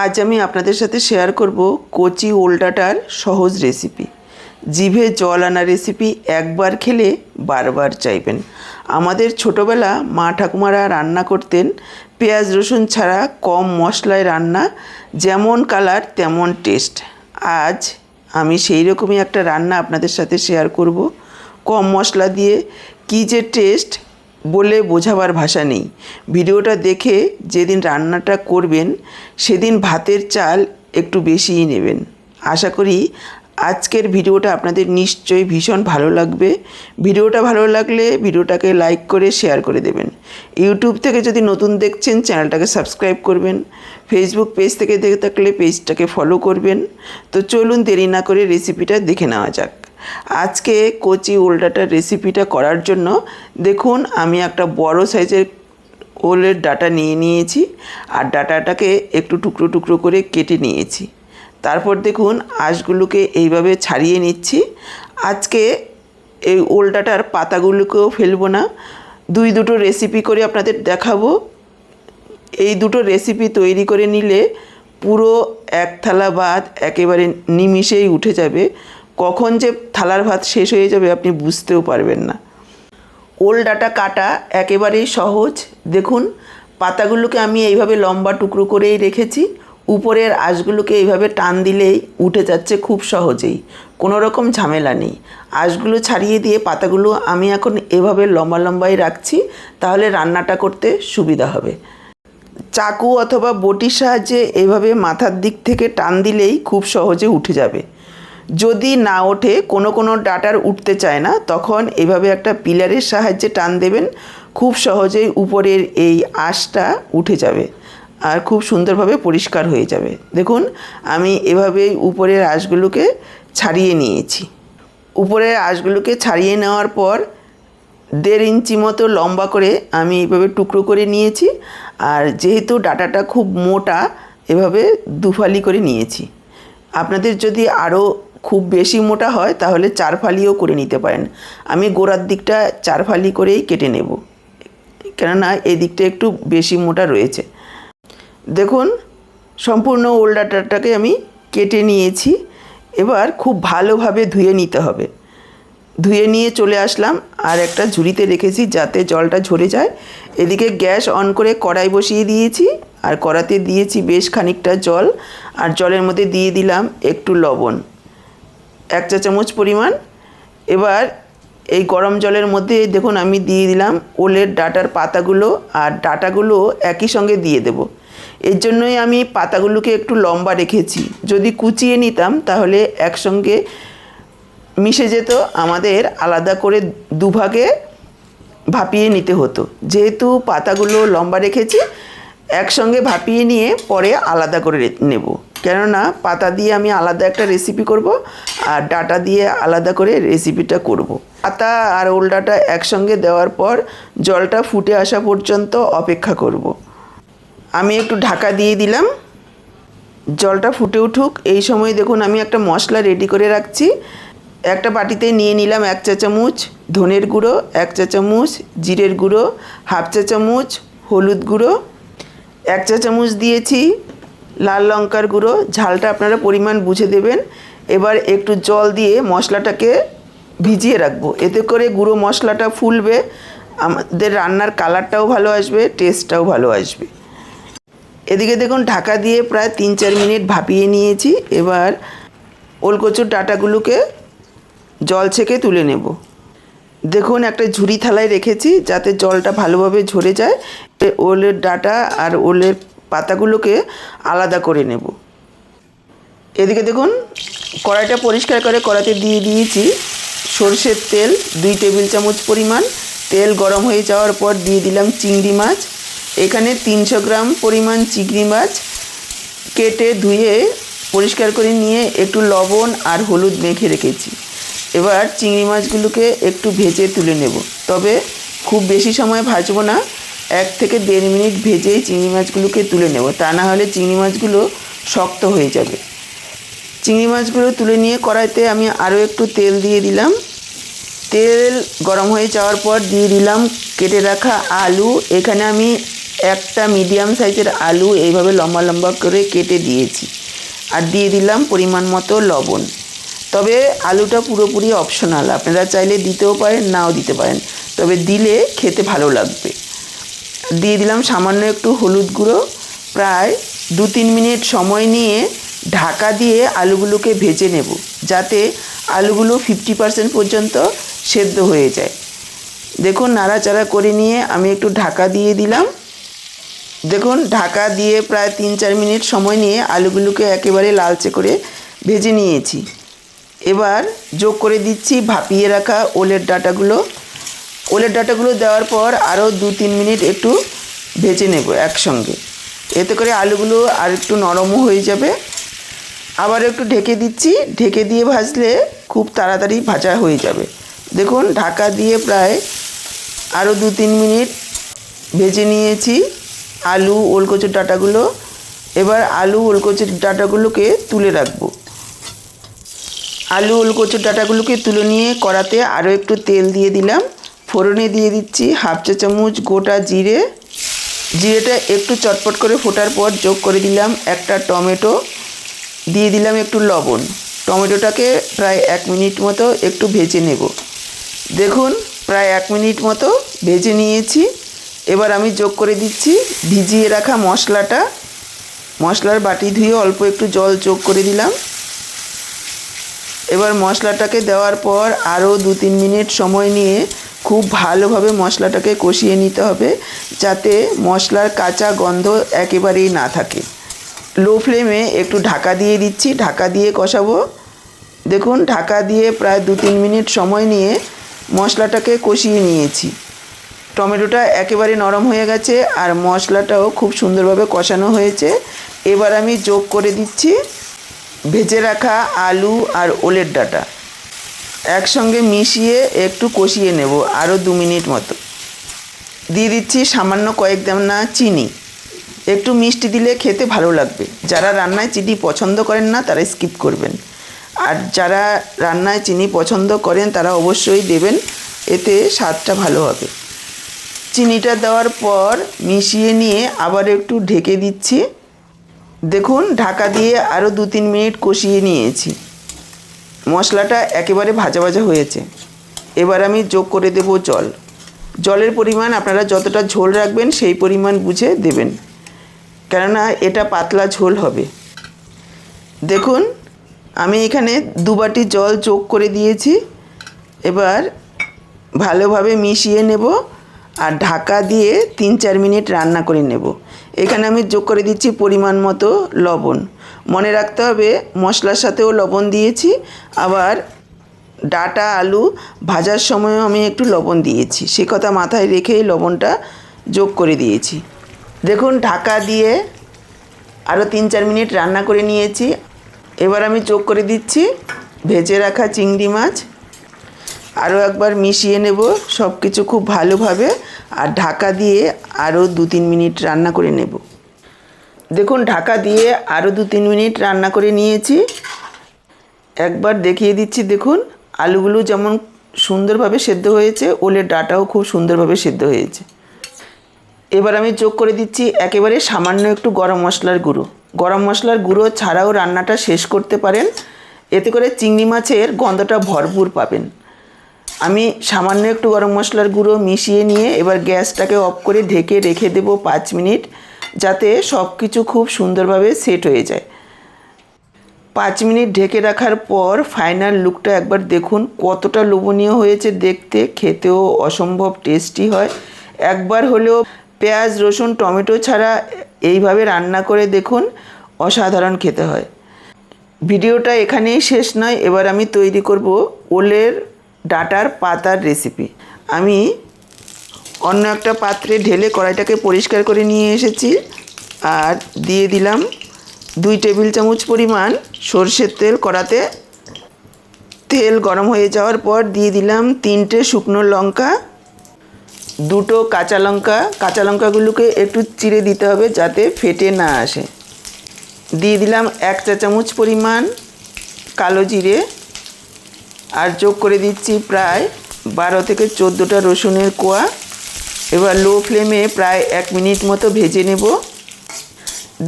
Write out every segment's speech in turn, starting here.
আজ আমি আপনাদের সাথে শেয়ার করব কচি ওলডাটার সহজ রেসিপি জিভে জল আনা রেসিপি একবার খেলে বারবার চাইবেন। আমাদের ছোটোবেলা মা ঠাকুমারা রান্না করতেন, পেঁয়াজ, রসুন ছাড়া কম মশলায় রান্না, যেমন কালার তেমন টেস্ট আজ আমি সেই রকমই একটা রান্না আপনাদের সাথে শেয়ার করব। কম মশলা দিয়ে কী যে টেস্ট বলে বোঝাবার ভাষা নেই। ভিডিওটা দেখে যেদিন রান্নাটা করবেন, সেদিন ভাতের চাল একটু বেশিই নেবেন। আশা করি আজকের ভিডিওটা আপনাদের নিশ্চয়ই ভীষণ ভালো লাগবে। ভিডিওটা ভালো লাগলে ভিডিওটাকে লাইক করে, শেয়ার করে দেবেন। ইউটিউব থেকে যদি নতুন দেখছেন, চ্যানেলটাকে সাবস্ক্রাইব করবেন। ফেসবুক পেজ থেকে দেখে থাকলে পেজটাকে ফলো করবেন। তো চলুন দেরি না করে রেসিপিটা দেখে নেওয়া যাক। আজকে কচি ওলডাটার রেসিপিটা করার জন্য দেখুন, আমি একটা বড় সাইজের ওলের ডাটা নিয়ে নিয়েছি আর ডাটাটাকে একটু টুকরো টুকরো করে কেটে নিয়েছি। তারপর দেখুন, আঁশগুলোকে এইভাবে ছাড়িয়ে নিচ্ছি। আজকে এই ওল ডাটার পাতাগুলোকেও ফেলব না। দুই দুটো রেসিপি করে আপনাদের দেখাবো। এই দুটো রেসিপি তৈরি করে নিলে পুরো এক থালা ভাত একেবারে নিমিষেই উঠে যাবে। কখন যে থালার ভাত শেষ হয়ে যাবে আপনি বুঝতেও পারবেন না। ওল ডাটা কাটা একেবারেই সহজ। দেখুন, পাতাগুলোকে আমি এইভাবে লম্বা টুকরো করেই রেখেছি। উপরের আঁশগুলোকে এইভাবে টান দিলেই উঠে যাচ্ছে খুব সহজেই। কোনো রকম ঝামেলা নেই। আঁশগুলো ছাড়িয়ে দিয়ে পাতাগুলো আমি এখন এভাবে লম্বা লম্বাই রাখছি, তাহলে রান্নাটা করতে সুবিধা হবে। চাকু অথবা বটির সাহায্যে এভাবে মাথার দিক থেকে টান দিলেই খুব সহজে উঠে যাবে। যদি না ওঠে, কোনো কোনো ডাটার উঠতে চায় না, তখন এভাবে একটা পিলারের সাহায্যে টান দেবেন। খুব সহজেই উপরের এই আঁশটা উঠে যাবে আর খুব সুন্দরভাবে পরিষ্কার হয়ে যাবে। দেখুন, আমি এভাবেই উপরের আঁশগুলোকে ছাড়িয়ে নিয়েছি। উপরের আঁশগুলোকে ছাড়িয়ে নেওয়ার পর দেড় ইঞ্চি মতো লম্বা করে আমি এইভাবে টুকরো করে নিয়েছি আর যেহেতু ডাটাটা খুব মোটা, এভাবে দুফালি করে নিয়েছি। আপনাদের যদি আরও খুব বেশি মোটা হয়, তাহলে চার ফালিও করে নিতে পারেন। আমি গোড়ার দিকটা চার ফালি করেই কেটে নেব। কেননা এই দিকটা একটু বেশি মোটা রয়েছে। দেখুন, সম্পূর্ণ ওল ডাটাটাকে আমি কেটে নিয়েছি। এবার খুব ভালোভাবে ধুয়ে নিতে হবে। ধুয়ে নিয়ে চলে আসলাম আর একটা ঝুড়িতে রেখেছি যাতে জলটা ঝরে যায়। এদিকে গ্যাস অন করে কড়াই বসিয়ে দিয়েছি আর কড়াতে দিয়েছি বেশ খানিকটা জল। আর জলের মধ্যে দিয়ে দিলাম একটু লবণ। এক চা চামচ পরিমাণ। এবার এই গরম জলের মধ্যে দেখুন আমি দিয়ে দিলাম ওলের ডাটার পাতাগুলো আর ডাটাগুলো একই সঙ্গে দিয়ে দেব। এর জন্যই আমি পাতাগুলোকে একটু লম্বা রেখেছি। যদি কুচিয়ে নিতাম তাহলে একসঙ্গে মিশে যেত, আমাদের আলাদা করে দুভাগে ভাপিয়ে নিতে হতো। যেহেতু পাতাগুলো লম্বা রেখেছি, একসঙ্গে ভাপিয়ে নিয়ে পরে আলাদা করে নেব। কেননা পাতা দিয়ে আমি আলাদা একটা রেসিপি করব আর ডাটা দিয়ে আলাদা করে রেসিপিটা করব। পাতা আর ওল ডাটা একসঙ্গে দেওয়ার পর জলটা ফুটে আসা পর্যন্ত অপেক্ষা করব। আমি একটু ঢাকা দিয়ে দিলাম জলটা ফুটে উঠুক এই সময় দেখুন আমি একটা মশলা রেডি করে রাখছি একটা বাটিতে নিয়ে নিলাম এক চা চামচ ধনের গুঁড়ো, এক চা চামচ জিরের গুঁড়ো, হাফ চা চামচ হলুদ গুঁড়ো, এক চা চামচ দিয়েছি লাল লঙ্কার গুঁড়ো, ঝালটা আপনারা পরিমাণ বুঝে দেবেন। এবার একটু জল দিয়ে মশলাটাকে ভিজিয়ে রাখব। এতে করে গুঁড়ো মশলাটা ফুলবে, আমাদের রান্নার কালারটাও ভালো আসবে, টেস্টটাও ভালো আসবে। এদিকে দেখুন, ঢাকা দিয়ে প্রায় তিন চার মিনিট ভাপিয়ে নিয়েছি। এবার ওলকচুর ডাটাগুলোকে জল ছেঁকে তুলে নেব। দেখুন, একটা ঝুড়ি থালায় রেখেছি যাতে জলটা ভালোভাবে ঝরে যায়। ওলের ডাটা আর ওলের পাতাগুলোকে আলাদা করে নেব। এদিকে দেখুন, কড়াইটা পরিষ্কার করে কড়াতে দিয়ে দিয়েছি সর্ষের তেল, দুই টেবিল চামচ পরিমাণ। তেল গরম হয়ে যাওয়ার পর দিয়ে দিলাম চিংড়ি মাছ। এখানে তিনশো গ্রাম পরিমাণ চিংড়ি মাছ কেটে ধুয়ে পরিষ্কার করে নিয়ে একটু লবণ আর হলুদ মেখে রেখেছি। এবার চিংড়ি মাছগুলোকে একটু ভেজে তুলে নেব। তবে খুব বেশি সময় ভাজবো না। এক থেকে দেড় মিনিট ভেজেই চিংড়ি মাছগুলোকে তুলে নেব। তা না হলে চিংড়ি মাছগুলো শক্ত হয়ে যাবে। চিংড়ি মাছগুলো তুলে নিয়ে কড়াইতে আমি আরও একটু তেল দিয়ে দিলাম। তেল গরম হয়ে যাওয়ার পর দিয়ে দিলাম কেটে রাখা আলু। এখানে আমি একটা মিডিয়াম সাইজের আলু এইভাবে লম্বা লম্বা করে কেটে দিয়েছি। আর দিয়ে দিলাম পরিমাণ মতো লবণ। তবে আলুটা পুরোপুরি অপশনাল আপনারা চাইলে দিতেও পারেন, নাও দিতে পারেন। তবে দিলে খেতে ভালো লাগবে। দিয়ে দিলাম সামান্য একটু হলুদ গুঁড়ো। প্রায় দু তিন মিনিট সময় নিয়ে ঢাকা দিয়ে আলুগুলোকে ভেজে নেব, যাতে আলুগুলো ফিফটি পার্সেন্ট পর্যন্ত সেদ্ধ হয়ে যায়। দেখুন, নাড়াচাড়া করে নিয়ে আমি একটু ঢাকা দিয়ে দিলাম। দেখুন, ঢাকা দিয়ে প্রায় তিন চার মিনিট সময় নিয়ে আলুগুলোকে একেবারে লালচে করে ভেজে নিয়েছি। এবার যোগ করে দিচ্ছি ভাপিয়ে রাখা ওলের ডাটাগুলো। ওলের ডাটাগুলো দেওয়ার পর আরও দু তিন মিনিট একটু ভেজে নেব একসঙ্গে। এতে করে আলুগুলো আর একটু নরমও হয়ে যাবে। আবার একটু ঢেকে দিচ্ছি। ঢেকে দিয়ে ভাজলে খুব তাড়াতাড়ি ভাজা হয়ে যাবে। দেখুন, ঢাকা দিয়ে প্রায় আরও দু তিন মিনিট ভেজে নিয়েছি আলু ওলকচুর ডাটাগুলো। এবার আলু ওলকচুর ডাটাগুলোকে তুলে রাখব। আলু ওলকচুর ডাটাগুলোকে তুলে নিয়ে কড়াতে আরও একটু তেল দিয়ে দিলাম। ফোড়নে দিয়ে দিচ্ছি হাফ চা চামচ গোটা জিরে। জিরেটা একটু চটপট করে ফোটার পর যোগ করে দিলাম একটা টমেটো। দিয়ে দিলাম একটু লবণ। টমেটোটাকে প্রায় এক মিনিট মতো একটু ভেজে নেব। দেখুন, প্রায় এক মিনিট মতো ভেজে নিয়েছি। এবার আমি যোগ করে দিচ্ছি ভিজিয়ে রাখা মশলাটা। মশলার বাটি ধুয়ে অল্প একটু জল যোগ করে দিলাম। এবার মশলাটাকে দেওয়ার পর আরও দু তিন মিনিট সময় নিয়ে খুব ভালোভাবে মশলাটাকে কষিয়ে নিতে হবে যাতে মশলার কাঁচা গন্ধ একেবারেই না থাকে। লো ফ্লেমে একটু ঢাকা দিয়ে দিচ্ছি, ঢাকা দিয়ে কষাবো। দেখুন, ঢাকা দিয়ে প্রায় দু তিন মিনিট সময় নিয়ে মশলাটাকে কষিয়ে নিয়েছি। টমেটোটা একেবারে নরম হয়ে গেছে আর মশলাটাও খুব সুন্দরভাবে কষানো হয়েছে। এবার আমি যোগ করে দিচ্ছি ভেজে রাখা আলু আর ওলের ডাটা। একসঙ্গে মিশিয়ে একটু কষিয়ে নেব আরও দু মিনিট মতো। দিয়ে দিচ্ছি সামান্য কয়েক দানা চিনি। একটু মিষ্টি দিলে খেতে ভালো লাগবে। যারা রান্নায় চিনি পছন্দ করেন না, তারা স্কিপ করবেন। আর যারা রান্নায় চিনি পছন্দ করেন, তারা অবশ্যই দেবেন, এতে স্বাদটা ভালো হবে। চিনিটা দেওয়ার পর মিশিয়ে নিয়ে আবার একটু ঢেকে দিচ্ছি। দেখুন, ঢাকা দিয়ে আরও দু তিন মিনিট কষিয়ে নিয়েছি। মশলাটা একেবারে ভাজা ভাজা হয়েছে। এবার আমি যোগ করে দেব জল। জলের পরিমাণ আপনারা যতটা ঝোল রাখবেন সেই পরিমাণ বুঝে দেবেন। কেননা এটা পাতলা ঝোল হবে। দেখুন, আমি এখানে দু বাটি জল যোগ করে দিয়েছি। এবার ভালোভাবে মিশিয়ে নেব আর ঢাকা দিয়ে তিন চার মিনিট রান্না করে নেব। এখানে আমি যোগ করে দিচ্ছি পরিমাণ মতো লবণ। মনে রাখতে হবে, মশলার সাথেও লবণ দিয়েছি, আবার ডাটা, আলু ভাজার সময়ও আমি একটু লবণ দিয়েছি। সে কথা মাথায় রেখেই লবণটা যোগ করে দিয়েছি। দেখুন, ঢাকা দিয়ে আরও তিন চার মিনিট রান্না করে নিয়েছি। এবার আমি যোগ করে দিচ্ছি ভেজে রাখা চিংড়ি মাছ। আরও একবার মিশিয়ে নেব সব কিছু খুব ভালোভাবে আর ঢাকা দিয়ে আরও দু তিন মিনিট রান্না করে নেব। দেখুন, ঢাকা দিয়ে আরও দু তিন মিনিট রান্না করে নিয়েছি। একবার দেখিয়ে দিচ্ছি, দেখুন, আলুগুলো যেমন সুন্দরভাবে সেদ্ধ হয়েছে, ওলের ডাটাও খুব সুন্দরভাবে সেদ্ধ হয়েছে। এবার আমি যোগ করে দিচ্ছি একেবারে সামান্য একটু গরম মশলার গুঁড়ো। গরম মশলার গুঁড়ো ছাড়াও রান্নাটা শেষ করতে পারেন। এতে করে চিংড়ি মাছের গন্ধটা ভরপুর পাবেন। আমি সামান্য একটু গরম মশলার গুঁড়ো মিশিয়ে নিয়ে এবার গ্যাসটাকে অফ করে ঢেকে রেখে দেব পাঁচ মিনিট, যাতে সব কিছু খুব সুন্দরভাবে সেট হয়ে যায়। পাঁচ মিনিট ঢেকে রাখার পর ফাইনাল লুকটা একবার দেখুন, কতটা লোভনীয় হয়েছে দেখতে, খেতেও অসম্ভব টেস্টি হয়। একবার হলেও পেঁয়াজ, রসুন, টমেটো ছাড়া এইভাবে রান্না করে দেখুন, অসাধারণ খেতে হয়। ভিডিওটা এখানেই শেষ নয়, এবার আমি তৈরি করব ওলের ডাটার পাতার রেসিপি আমি অন্য একটা পাত্রে ঢেলে কড়াইটাকে পরিষ্কার করে নিয়ে এসেছি আর দিয়ে দিলাম দুই টেবিল চামচ পরিমাণ সর্ষের তেল কড়াতে। তেল গরম হয়ে যাওয়ার পর দিয়ে দিলাম তিনটে শুকনো লঙ্কা, দুটো কাঁচা লঙ্কা। কাঁচা লঙ্কাগুলোকে একটু চিড়ে দিতে হবে যাতে ফেটে না আসে। দিয়ে দিলাম এক চা চামচ পরিমাণ কালো জিরে। আর যোগ করে দিচ্ছি প্রায় বারো থেকে চোদ্দোটা রসুনের কোয়া। এবার লো ফ্লেমে প্রায় এক মিনিট মতো ভেজে নেব।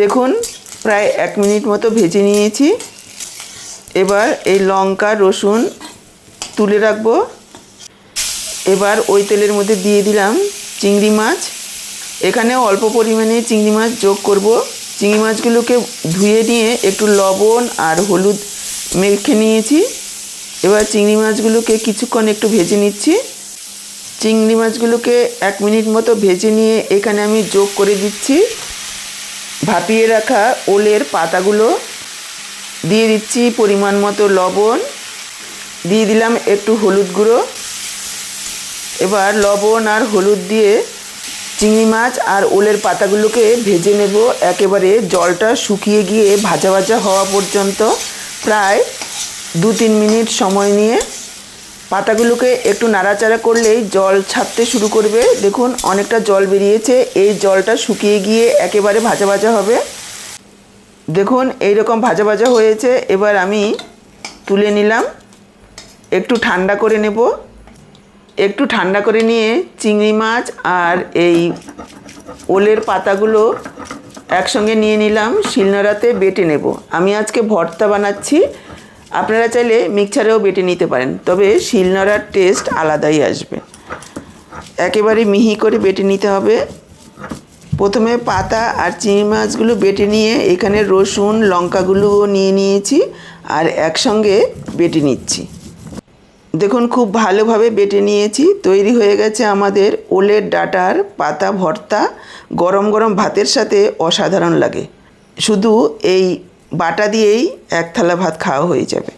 দেখুন, প্রায় এক মিনিট মতো ভেজে নিয়েছি। এবার এই লঙ্কা, রসুন তুলে রাখব। এবার ওই তেলের মধ্যে দিয়ে দিলাম চিংড়ি মাছ। এখানে অল্প পরিমাণে চিংড়ি মাছ যোগ করব। চিংড়ি মাছগুলোকে ধুয়ে নিয়ে একটু লবণ আর হলুদ মেখে নিয়েছি। এবার চিংড়ি মাছগুলোকে কিছুক্ষণ একটু ভেজে নিচ্ছি। চিংড়ি মাছগুলোকে এক মিনিট মতো ভেজে নিয়ে এখানে আমি যোগ করে দিচ্ছি। ভাপিয়ে রাখা ওলের পাতাগুলো। দিয়ে দিচ্ছি পরিমাণ মতো লবণ। দিয়ে দিলাম একটু হলুদ গুঁড়ো। এবার লবণ আর হলুদ দিয়ে চিংড়ি মাছ আর ওলের পাতাগুলোকে ভেজে নেব। একেবারে জলটা শুকিয়ে গিয়ে ভাজা ভাজা হওয়া পর্যন্ত। প্রায় দু তিন মিনিট সময় নিয়ে পাতাগুলোকে একটু নাড়াচাড়া করলেই জল ছাড়তে শুরু করবে। দেখুন, অনেকটা জল বেরিয়েছে। এই জলটা শুকিয়ে গিয়ে একেবারে ভাজা ভাজা হবে। দেখুন এই রকম ভাজা ভাজা হয়েছে। এবার আমি তুলে নিলাম। একটু ঠান্ডা করে নেব। একটু ঠান্ডা করে নিয়ে চিংড়ি মাছ আর এই ওলের পাতাগুলো একসঙ্গে নিয়ে নিলাম। শিলনোড়াতে বেটে নেব। আমি আজকে ভর্তা বানাচ্ছি। আপনারা চাইলে মিক্সারেও বেটে নিতে পারেন, তবে শিলনোড়ার টেস্ট আলাদাই আসবে। একেবারে মিহি করে বেটে নিতে হবে। প্রথমে পাতা আর চিংড়ি মাছগুলো বেটে নিয়ে এখানে রসুন লঙ্কাগুলো নিয়ে নিয়েছি আর একসঙ্গে বেটে নিচ্ছি। দেখুন, খুব ভালোভাবে বেটে নিয়েছি। তৈরি হয়ে গেছে আমাদের ওলের ডাটার পাতা ভর্তা। গরম গরম ভাতের সাথে অসাধারণ লাগে। শুধু এই বাটা দিয়েই এক থালা ভাত খাওয়া হয়ে যাবে।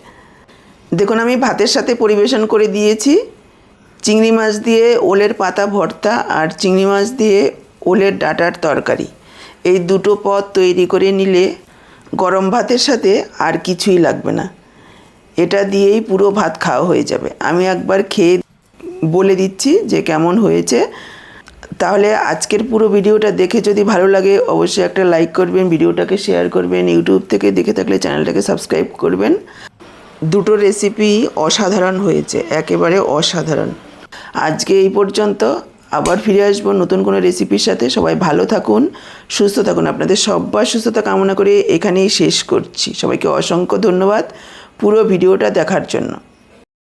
দেখুন, আমি ভাতের সাথে পরিবেশন করে দিয়েছি। চিংড়ি মাছ দিয়ে ওলের পাতা ভর্তা আর চিংড়ি মাছ দিয়ে ওলের ডাটার তরকারি। এই দুটো পদ তৈরি করে নিলে গরম ভাতের সাথে আর কিছুই লাগবে না। এটা দিয়েই পুরো ভাত খাওয়া হয়ে যাবে। আমি একবার খেয়ে বলে দিচ্ছি যে কেমন হয়েছে। তাহলে আজকের পুরো ভিডিওটা দেখে যদি ভালো লাগে, অবশ্যই একটা লাইক করবেন, ভিডিওটাকে শেয়ার করবেন ইউটিউব থেকে দেখে থাকলে চ্যানেলটাকে সাবস্ক্রাইব করবেন। দুটো রেসিপি অসাধারণ হয়েছে, একেবারে অসাধারণ। আজকে এই পর্যন্ত, আবার ফিরে আসব নতুন কোনো রেসিপির সাথে। সবাই ভালো থাকুন, সুস্থ থাকুন। আপনাদের সবার সুস্থতা কামনা করে এখানেই শেষ করছি। সবাইকে অসংখ্য ধন্যবাদ পুরো ভিডিওটা দেখার জন্য।